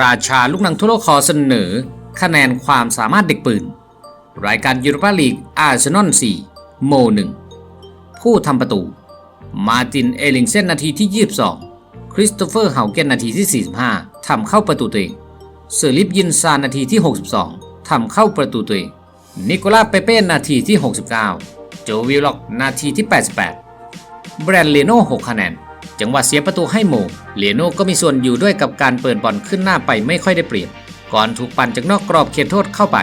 ราชาลูกหนังทั่วโลกขอเสนอ คะแนนความสามารถเด็กปืน รายการยูโรปาลีกอาร์เซนอล4โม1ผู้ทำประตู มาตินเอลิงเซนนาทีที่ 22 คริสโตเฟอร์เฮาเกนนาทีที่ 45 ทำเข้าประตูตัวเองเซอร์ลิฟยินซานนาทีที่ 62 ทำเข้าประตูตัวเอง นิโคลาเปเป้นาทีที่ 69 โจวิลล็อกนาทีที่ 88 แบรนด์เลโน่6คะแนน จังหวะเสียประตูให้โมเลโน่ก็มีส่วนอยู่ด้วยกับการเปิดบอลขึ้นหน้าไปไม่ค่อยได้เปรียบ ก่อนถูกปั่นจากนอกกรอบเขตโทษเข้าไป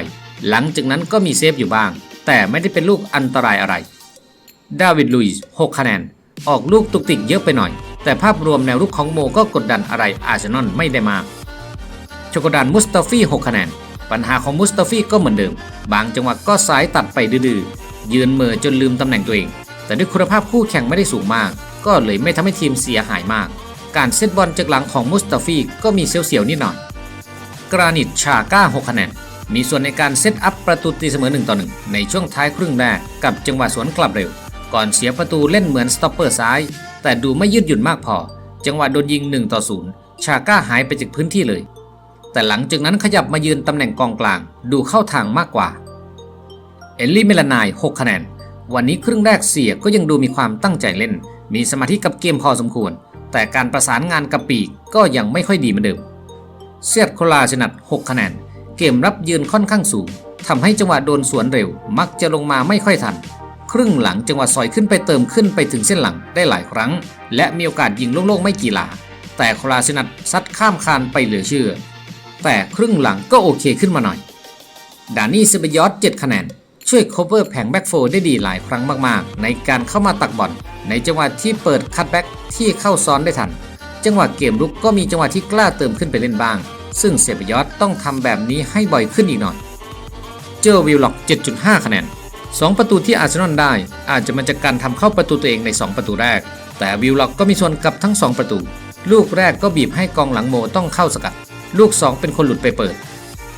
หลังจากนั้นก็มีเซฟอยู่บ้าง แต่ไม่ได้เป็นลูกอันตรายอะไร ดาวิดลุยส์6คะแนน ออกลูกตุกติกเยอะไปหน่อย แต่ภาพรวมแนวรุกของโมก็กดดันอะไรอาร์เซนอลไม่ได้มากโชกดานมุสตาฟี6คะแนน ปัญหาของมุสตาฟีก็เหมือนเดิม บางจังหวะก็สายตัดไปดื้อยืนเหม่อจนลืมตำแหน่งตัวเอง แต่ด้วยคุณภาพคู่แข่งไม่ได้สูงมาก ก็เลยไม่ทำให้ทีมเสียหายมาก การเซตบอลจากหลังของมุสตาฟีก็มีเสียวๆนิดหน่อย กรานิตชาก้า 6 คะแนน มีส่วนในการเซตอัพประตูตีเสมอ1ต่อ1ในช่วงท้ายครึ่งแรกกับจังหวะสวนกลับเร็ว ก่อนเสียประตูเล่นเหมือนสต็อปเปอร์ซ้าย แต่ดูไม่ยืดหยุ่นมากพอ จังหวะโดนยิง1ต่อ0ชาก้าหายไปจากพื้นที่เลย แต่หลังจากนั้นขยับมายืนตำแหน่งกองกลาง ดูเข้าทางมากกว่าเอลลี่เมลานาย 6 คะแนน วันนี้ครึ่งแรกเสียก็ยังดูมีความตั้งใจเล่น มีสมาธิกับเกมพอสมควร แต่การประสานงานกับปีกก็ยังไม่ค่อยดีเหมือนเดิม เซียดโคลาชนัด 6 คะแนน เกมรับยืนค่อนข้างสูงทำให้จังหวะโดนสวนเร็ว มักจะลงมาไม่ค่อยทัน ครึ่งหลังจังหวะซอยขึ้นไปเติมขึ้นไปถึงเส้นหลังได้หลายครั้ง และมีโอกาสยิงโล่งๆไม่กี่หลา แต่โคลาชนัดซัดข้ามคานไปเหลือเชื่อ แต่ครึ่งหลังก็โอเคขึ้นมาหน่อย ดานี่เซเบยอส7คะแนน ช่วย cover แผงแบ็กโฟได้ดีหลายครั้งมากๆ ในการเข้ามาตักบอลในจังหวะที่เปิดคัตแบ็กที่เข้าซ้อนได้ทัน จังหวะเกมรุกก็มีจังหวะที่กล้าเติมขึ้นไปเล่นบ้าง ซึ่งเซเบยอสต้องทำแบบนี้ให้บ่อยขึ้นอีกหน่อย เจอวิลล็อก 7.5 คะแนน 2 ประตูที่อาร์เซนอลได้อาจจะมาจากการทำเข้าประตูตัวเองใน 2 ประตูแรก แต่วิลล็อกก็มีส่วนกับทั้ง 2 ประตู ลูกแรกก็บีบให้กองหลังโมต้องเข้าสกัด ลูก 2 เป็นคนหลุดไปเปิด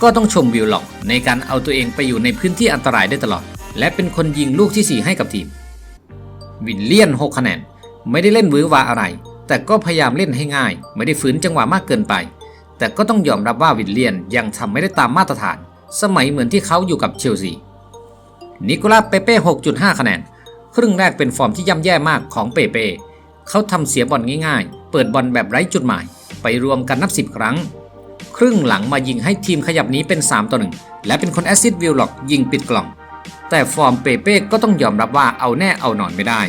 ก็ต้องชมวิลล็อกในการเอาตัวเองไปอยู่ในพื้นที่อันตรายได้ตลอด และเป็นคนยิงลูกที่ 4 ให้กับทีม วิลเลียน 6 คะแนน ไม่ได้เล่นวือวาอะไร แต่ก็พยายามเล่นให้ง่าย ไม่ได้ฝืนจังหวะมากเกินไป แต่ก็ต้องยอมรับว่าวิลเลียนยังทำไม่ได้ตามมาตรฐาน สมัยเหมือนที่เขาอยู่กับเชลซีนิโคลาเปเป้ 6.5 คะแนน ครึ่งแรกเป็นฟอร์มที่ย่ำแย่มากของเปเป้เขาทำเสียบอลง่ายๆ เปิดบอลแบบไร้จุดหมาย ไปรวมกันนับ 10 ครั้ง ครึ่งหลังมายิงให้ทีมขยับนี้เป็น 3 ต่อ 1 และเป็นคนแอซิดวิลล็อกยิงปิดกล่อง แต่ฟอร์มเปเป้ก็ต้องยอมรับว่าเอาแน่เอาหนอนไม่ได้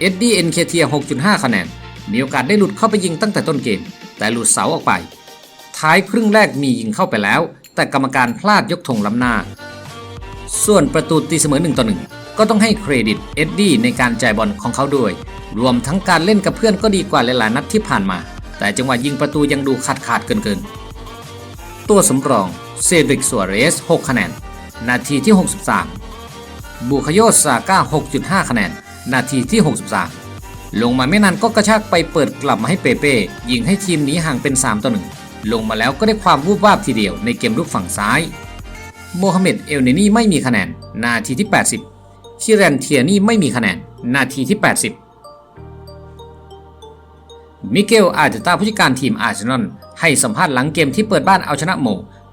เอ็ดดี้เอ็นเคเทีย6.5 คะแนน มีโอกาสได้หลุดเข้าไปยิงตั้งแต่ต้นเกม แต่หลุดเสาออกไป ท้ายครึ่งแรกมียิงเข้าไปแล้ว แต่กรรมการพลาดยกธงล้ำหน้า ส่วนประตูตีเสมอ1ต่อ1ก็ต้องให้เครดิตเอ็ดดี้ในการจ่ายบอลของเขาด้วย รวมทั้งการเล่นกับเพื่อนก็ดีกว่าหลายๆนัดที่ผ่านมา แต่จังหวะยิงประตูยังดูขาดขาดๆเกินเกิน ตัวสำรองเซดริกซัวเรส 6 คะแนน นาทีที่ 63บูคโยซาก้า 6.5 คะแนน นาทีที่ 63 ลงมาไม่นานก็กระชากไปเปิดกลับมาให้เปเป้ยิงให้ทีมหนี้ห่างเป็น 3 ต่อ 1 ลงมาแล้วก็ได้ความวูบวาบทีเดียวในเกมรุกฝั่งซ้าย โมฮัมเหม็ดเอลเนนี่ไม่มีคะแนน นาทีที่ 80 คิรันเทียนี่ไม่มีคะแนน นาทีที่ 80 มิเกลอาร์เตต้าผู้จัดการทีมอาร์เซนอล ให้สัมภาษณ์หลังเกมที่เปิดบ้านเอาชนะโม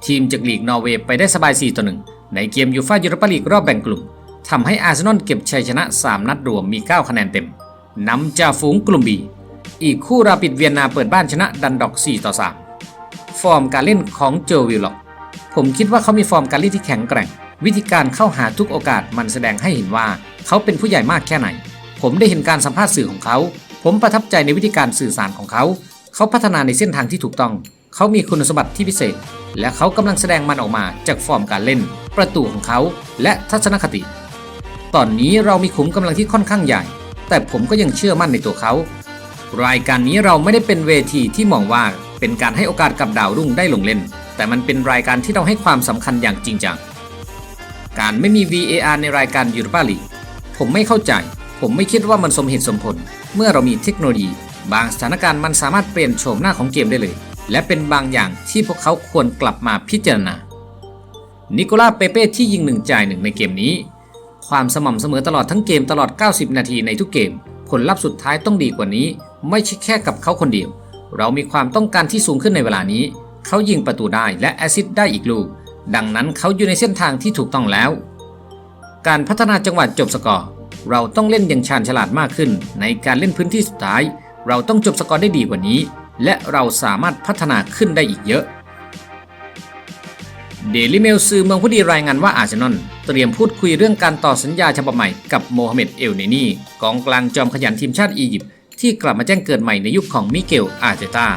ทีมจากลีกนอร์เวย์ไปได้สบาย 4 ต่อ 1 ในเกมยูฟ่ายูโรปาลีกรอบแบ่งกลุ่มทำให้อาร์เซนอลเก็บชัยชนะ 3 นัดรวมมี 9 คะแนนเต็มนำจ่าฝูงกลุ่มบีอีกคู่ราปิดเวียนนาเปิดบ้านชนะดันดอก 4 ต่อ 3 ฟอร์มการเล่นของโจอวิลล็อกผมคิดว่าเขามีฟอร์มการเล่นที่แข็งแกร่ง วิธีการเข้าหาทุกโอกาสมันแสดงให้เห็นว่าเขาเป็นผู้ใหญ่มากแค่ไหน ผมได้เห็นการสัมภาษณ์สื่อของเขา ผมประทับใจในวิธีการสื่อสารของเขา เขาพัฒนาในเส้นทางที่ถูกต้อง เขามีคุณสมบัติที่พิเศษ และเขากำลังแสดงมันออกมาจากฟอร์มการเล่น ประตูของเขาและทัศนคติ ตอนนี้เรามีขุมกำลังที่ค่อนข้างใหญ่ แต่ผมก็ยังเชื่อมั่นในตัวเขา รายการนี้เราไม่ได้เป็นเวทีที่มองว่าเป็นการให้โอกาสกับดาวรุ่งได้ลงเล่น แต่มันเป็นรายการที่เราให้ความสำคัญอย่างจริงจัง การไม่มี VAR ในรายการยูโรปาลีกผมไม่เข้าใจ ผมไม่คิดว่ามันสมเหตุสมผล เมื่อเรามีเทคโนโลยี บางสถานการณ์มันสามารถเปลี่ยนโฉมหน้าของเกมได้เลย และเป็นบางอย่างที่พวกเขาควรกลับมาพิจารณา นิโคลาเปเป้ที่ยิงหนึ่งจ่ายหนึ่งในเกมนี้ ความสม่ำเสมอตลอดทั้งเกมตลอด 90 นาทีในทุกเกม ผลลัพธ์สุดท้ายต้องดีกว่านี้ ไม่ใช่แค่กับเขาคนเดียว เรามีความต้องการที่สูงขึ้นในเวลานี้ เขายิงประตูได้และแอซิสต์ได้อีกลูก ดังนั้นเขาอยู่ในเส้นทางที่ถูกต้องแล้ว การพัฒนาจังหวะจบสกอร์เราต้องเล่นอย่างชาญฉลาดมากขึ้นในการเล่นพื้นที่สุดท้าย เราต้องจบสกอร์ได้ดีกว่านี้ และเราสามารถพัฒนาขึ้นได้อีกเยอะเดลิเมลสื่อเมืองผู้ดีรายงานว่าอาร์เซนอลเตรียมพูดคุยเรื่องการต่อสัญญาฉบับใหม่กับโมฮัมเหม็ดเอลเนนีกองกลางจอมขยันทีมชาติอียิปต์ที่กลับมาแจ้งเกิดใหม่ในยุคของมิเกลอาร์เตตา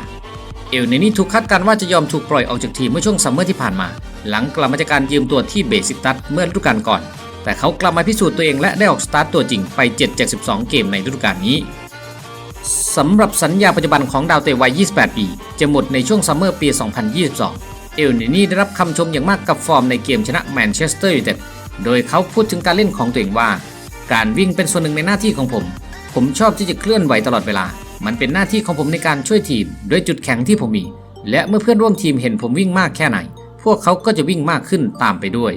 เอลเนนี่ถูกคาดการณ์ว่าจะยอมถูกปล่อยออกจากทีมเมื่อช่วงซัมเมอร์ที่ผ่านมา หลังกลับมาจากการยืมตัวที่เบสิกตัสเมื่อฤดูกาลก่อน แต่เขากลับมาพิสูจน์ตัวเองและได้ออกสตาร์ตตัวจริงไป7จาก12 เกมในฤดูกาลนี้ สำหรับสัญญาปัจจุบันของดาวเตะวัย 28 ปี จะหมดในช่วงซัมเมอร์ปี 2022 เอลเนนี่ได้รับคำชมอย่างมากกับฟอร์มในเกมชนะแมนเชสเตอร์ยูไนเต็ด โดยเขาพูดถึงการเล่นของตัวเองว่า การวิ่งเป็นส่วนหนึ่งในหน้าที่ของผม ผมชอบที่จะเคลื่อนไหวตลอดเวลา มันเป็นหน้าที่ของผมในการช่วยทีมด้วยจุดแข็งที่ผมมี และเมื่อเพื่อนร่วมทีมเห็นผมวิ่งมากแค่ไหน พวกเขาก็จะวิ่งมากขึ้นตามไปด้วย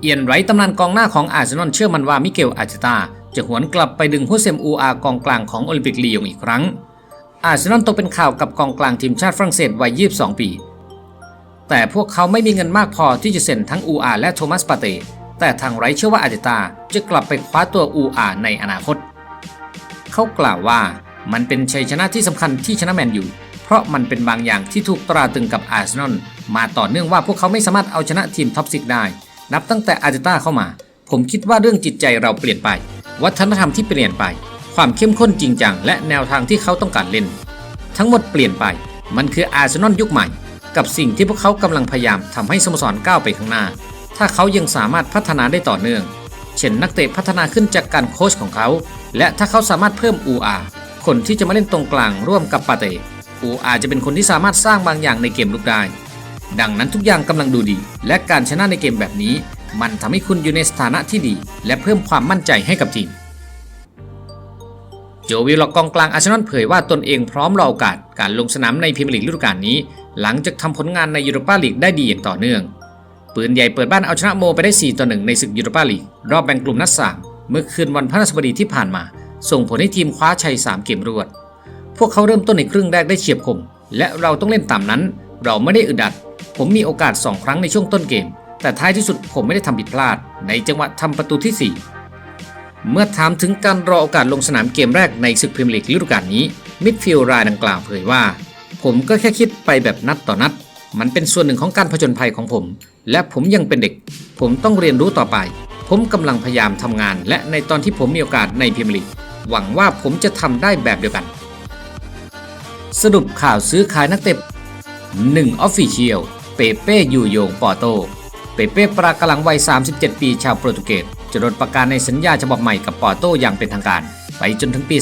เอียนไรท์ตำนานกองหน้าของอาร์เซนอลเชื่อมันว่ามิเกลอาร์เจตา จะหวนกลับไปดึงฮุเซมอูอากองกลางของโอลิมปิกลียงอีกครั้ง อาร์เซนอลตกเป็นข่าวกับกองกลางทีมชาติฝรั่งเศสวัย 22 ปี แต่พวกเขาไม่มีเงินมากพอที่จะเซ็นทั้งอูอาและโทมัสปาเต้แต่ทางไรเชื่อว่าอาเจตาจะกลับไปคว้าตัวอูอาในอนาคต เขากล่าวว่ามันเป็นชัยชนะที่สำคัญที่ชนะแมนยูเพราะมันเป็นบางอย่างที่ถูกตราตรึงกับอาร์เซนอลมาต่อเนื่องว่าพวกเขาไม่สามารถเอาชนะทีมท็อปซิกได้ นับตั้งแต่อาร์เจต้าเข้ามา ผมคิดว่าเรื่องจิตใจเราเปลี่ยนไป วัฒนธรรมที่เปลี่ยนไป ความเข้มข้นจริงจังและแนวทางที่เขาต้องการเล่น ทั้งหมดเปลี่ยนไป มันคืออาร์เซนอลยุคใหม่ กับสิ่งที่พวกเขากำลังพยายามทำให้สโมสรก้าวไปข้างหน้า ถ้าเขายังสามารถพัฒนาได้ต่อเนื่อง เช่นนักเตะพัฒนาขึ้นจากการโค้ชของเขา และถ้าเขาสามารถเพิ่ม UR คนที่จะมาเล่นตรงกลางร่วมกับปาเต้ UR จะเป็นคนที่สามารถสร้างบางอย่างในเกมลุกได้ ดังนั้นทุกอย่างกำลังดูดี และการชนะในเกมแบบนี้ มันทำให้คุณอยู่ในสถานะที่ดี และเพิ่มความมั่นใจให้กับทีม โจวิลล็อกกองกลางอาร์เซนอลเผยว่าตนเองพร้อมรอโอกาสการลงสนามในพรีเมียร์ลีกฤดูกาลนี้ หลังจากทำผลงานในยูโรปาลีกได้ดีอย่างต่อเนื่อง ปืนใหญ่เปิดบ้านเอาชนะโมไปได้ 4 ต่อ 1 ในศึกยูโรปาลีกรอบแบ่งกลุ่มนัด3เมื่อคืนวันพฤหัสบดีที่ผ่านมา ส่งผลให้ทีมคว้าชัย 3 เกมรวด พวกเขาเริ่มต้นในครึ่งแรกได้เฉียบคม และเราต้องเล่นตามนั้น เราไม่ได้อึดอัด ผมมีโอกาส 2 ครั้งในช่วงต้นเกม แต่ท้ายที่สุดผมไม่ได้ทำผิดพลาดในจังหวะทำประตูที่ 4 เมื่อถามถึงการรอโอกาสลงสนามเกมแรกในศึกพรีเมียร์ลีกฤดูกาลนี้ มิดฟิลด์รายดังกล่าวเผยว่า ผมก็แค่คิดไปแบบนัดต่อนัด มันเป็นส่วนหนึ่งของการผจญภัยของผม และผมยังเป็นเด็ก ผมต้องเรียนรู้ต่อไป ผมกำลังพยายามทำงาน และในตอนที่ผมมีโอกาสในพรีเมียร์ลีกหวังว่าผมจะทำได้แบบเดียวกัน สรุปข่าวซื้อขายนักเตะ1 Official เปเป้ยูโยงปอโต เปเป้ปรากำลังวัย 37 ปีชาวโปรตุเกสจะโดนประกาศในสัญญาฉบับใหม่กับปอโตอย่างเป็นทางการ ไปจนถึงปี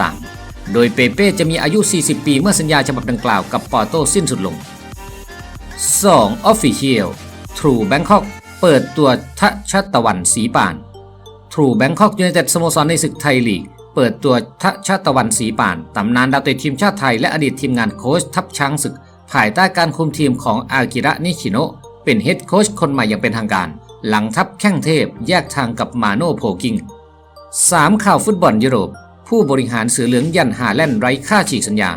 2023 โดยเปเป้จะมีอายุ 40 ปีเมื่อสัญญาฉบับดังกล่าวกับปอโตสิ้นสุดลง 2 Official True Bangkok เปิดตัวทะชัตวันสีป่าน True Bangkok United สโมสรในศึกไทยลีก เปิดตัวทะชาตวันสีป่าน ตำนานดาวเตะทีมชาติไทยและอดีตทีมงานโค้ชทัพช้างศึก ภายใต้การคุมทีมของอากิระนิชิโนะ เป็นเฮดโค้ชคนใหม่อย่างเป็นทางการ หลังทัพแข้งเทพแยกทางกับมาโนโพกิง 3 ข่าวฟุตบอลยุโรป ผู้บริหารเสือเหลืองยันหาแลนไร้ค่าฉีกสัญญา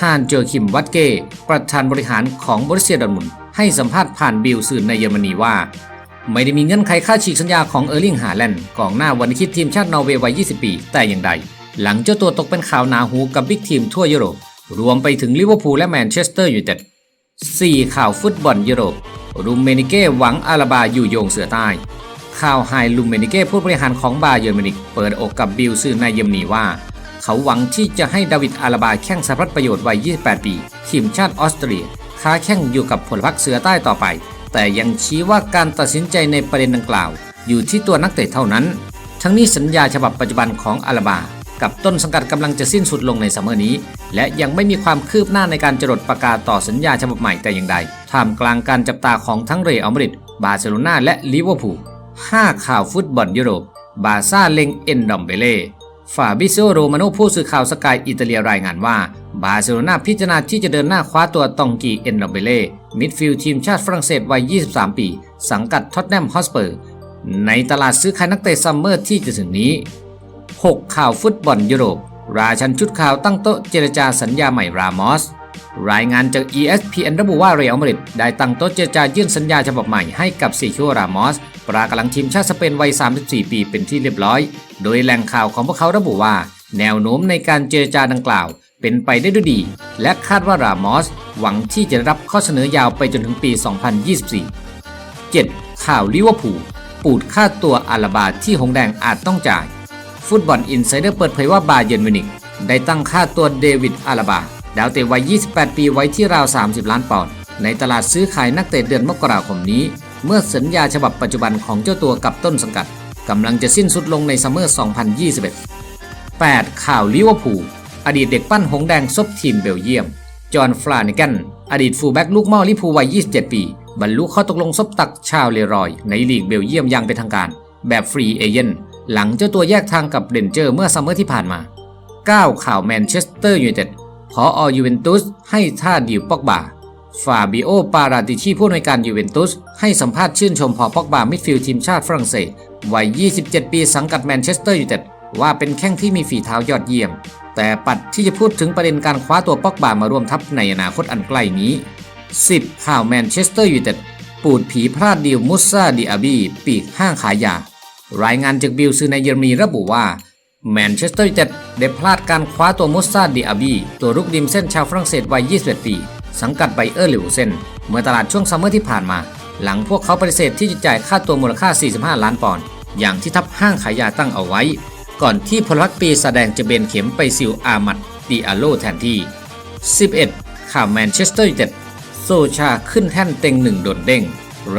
ฮานโจอคิมวัตเก้ ประธานบริหารของบริเซียดอร์ทมุนให้สัมภาษณ์ผ่านบิลสื่อในเยอรมนีว่า ไม่ได้มีเงื่อนไขค่าฉีกสัญญาของเออร์ลิงฮาแลนด์กองหน้าวันคิดทีมชาตินอร์เวย์วัย 20 ปี แต่อย่างใด หลังเจ้าตัวตกเป็นข่าวหนาหูกับบิ๊กทีมทั่วยุโรป รวมไปถึงลิเวอร์พูลและแมนเชสเตอร์ยูไนเต็ด 4 ข่าวฟุตบอลยุโรปรูมเมนิเก้หวังอาราบาอยู่โยงเสือใต้ ข่าวไฮลูมเมนิเก้ผู้บริหารของบาเยอร์มินิกเปิดอกกับบิลสื่อในเยอรมนีว่า เขาหวังที่จะให้ดาวิดอาราบาแข่งสหรัฐประโยชน์วัย 28 ปี ทีมชาติออสเตรีย ค้าแข่งอยู่กับผลพรรคเสือใต้ต่อไป แต่ยังชี้ว่าการตัดสินใจในประเด็นดังกล่าว อยู่ที่ตัวนักเตะเท่านั้น ทั้งนี้สัญญาฉบับปัจจุบันของอาราบา กับต้นสังกัดกำลังจะสิ้นสุดลงในซัมเมอร์นี้ และยังไม่มีความคืบหน้าในการจรดประกาศต่อสัญญาฉบับใหม่แต่อย่างใดท่ามกลางการจับตาของทั้งเรอัลมาดริดบาร์เซโลนาและลิเวอร์พูล5ข่าวฟุตบอลยุโรป บาซ่าเล็งเอ็นดอมเบเล่ฟาบิโซโรมาโนผู้สื่อข่าวสกายอิตาเลียรายงานว่า บาร์เซโลนาพิจารณาที่จะเดินหน้าคว้าตัวตองกีเอ็นดอมเบเล่มิดฟิลด์ทีมชาติฝรั่งเศสวัย 23 ปี สังกัดท็อตแนมฮอสเปอร์ ในตลาดซื้อขายนักเตะซัมเมอร์ที่จะถึงนี้ 6 ข่าวฟุตบอลยุโรป ราชันชุดข่าวตั้งโต๊ะเจรจาสัญญาใหม่รามอส รายงานจาก ESPN ระบุว่าเรอัลมาดริดได้ตั้งโต๊ะเจรจายื่นสัญญาฉบับใหม่ให้กับเซคิโอรามอสปรากำลังทีมชาติสเปนวัย 34 ปีเป็นที่เรียบร้อย โดยแหล่งข่าวของพวกเขาระบุว่า แนวโน้มในการเจรจาดังกล่าว เป็นไปได้ด้วยดี และคาดว่ารามอส หวังที่จะรับข้อเสนอยาวไปจนถึงปี 2024 7. ข่าวลิเวอร์พูลปูดค่าตัวอาลาบาที่หงแดงอาจต้องจ่าย ฟุตบอลอินไซเดอร์เปิดเผยว่าบาเยร์นมินิกได้ตั้งค่าตัวเดวิดอาลาบา ดาวเตะวัย 28 ปีไว้ที่ราว 30 ล้านปอนด์ในตลาดซื้อขายนักเตะเดือนมกราคมนี้ เมื่อสัญญาฉบับปัจจุบันของเจ้าตัวกับต้นสังกัดกำลังจะสิ้นสุดลงในซัมเมอร์ 2021 8. ข่าวลิเวอร์พูลอดีตเด็กปั้นหงแดงซบทีมเบลเยียม จอห์นฟลานิกัน อดีตฟูลแบ็กลูกม่อลิพูวัย 27 ปี บรรลุข้อตกลงซบตักชาวเลรอย ในลีกเบลเยียมอย่างเป็นทางการ แบบฟรีเอเจนต์ หลังเจ้าตัวแยกทางกับเรนเจอร์เมื่อซัมเมอร์ที่ผ่านมา 9 ข่าวแมนเชสเตอร์ยูไนเต็ดพออยูเวนตุสให้ท่าดิวปอกบาฟาบิโอ ปาราติชีผู้อำนวยการยูเวนตุส ให้สัมภาษณ์ชื่นชมพอปอกบามิดฟิลด์ทีมชาติฝรั่งเศส วัย 27 ปีสังกัดแมนเชสเตอร์ยูไนเต็ดว่าเป็นแข้งที่มีฝีเท้ายอดเยี่ยม แต่ปัดที่จะพูดถึงประเด็นการคว้าตัวปอกบามาร่วมทัพในอนาคตอันใกล้นี้ 10 ข่าวแมนเชสเตอร์ยูไนเต็ดปูดผีพลาดดีลมุสซาดิอาบีปีกห้างขายยา รายงานจากบิลซือในเยอรมนีระบุว่าแมนเชสเตอร์ยูไนเต็ดได้พลาดการคว้าตัวมุสซาดิอาบีตัวรุกริมเส้นชาวฝรั่งเศสวัย 21 ปี สังกัดไบเออร์ลิวเซนเมื่อตลาดช่วงซัมเมอร์ที่ผ่านมา หลังพวกเขาปฏิเสธที่จะจ่ายค่าตัวมูลค่า 45 ล้านปอนด์อย่างที่ทับห้างขายยาตั้งเอาไว้ ก่อนที่พลวัตปีแสดงจะเบนเข็มไปซิลอามัดดิอาโลแทนที่ 11 ข่าวแมนเชสเตอร์ยูไนเต็ดโซชาขึ้นแท่นเต็งหนึ่งโดดเด้ง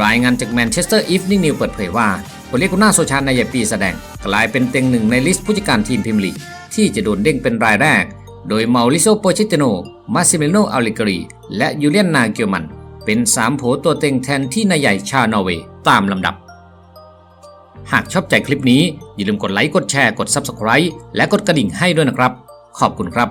รายงานจากแมนเชสเตอร์อีฟนิ่งนิวเปิดเผยว่า โอเลกุน่าโซชาในยปีแสดง กลายเป็นเต็งหนึ่งในลิสต์ผู้จัดการทีมพรีเมียร์ลีที่จะโดนเด้งเป็นรายแรก โดยเมาริโซโปชิตโน มาซิเมโนอัลลิกรีและยูเลียนนาเกียวมัน เป็นสามโผตัวเต็งแทนที่นายใหญ่ชาวนอร์เวย์ตามลำดับ หากชอบใจคลิปนี้อย่าลืมกดไลค์กดแชร์กด Subscribe และกดกระดิ่งให้ด้วยนะครับ ขอบคุณครับ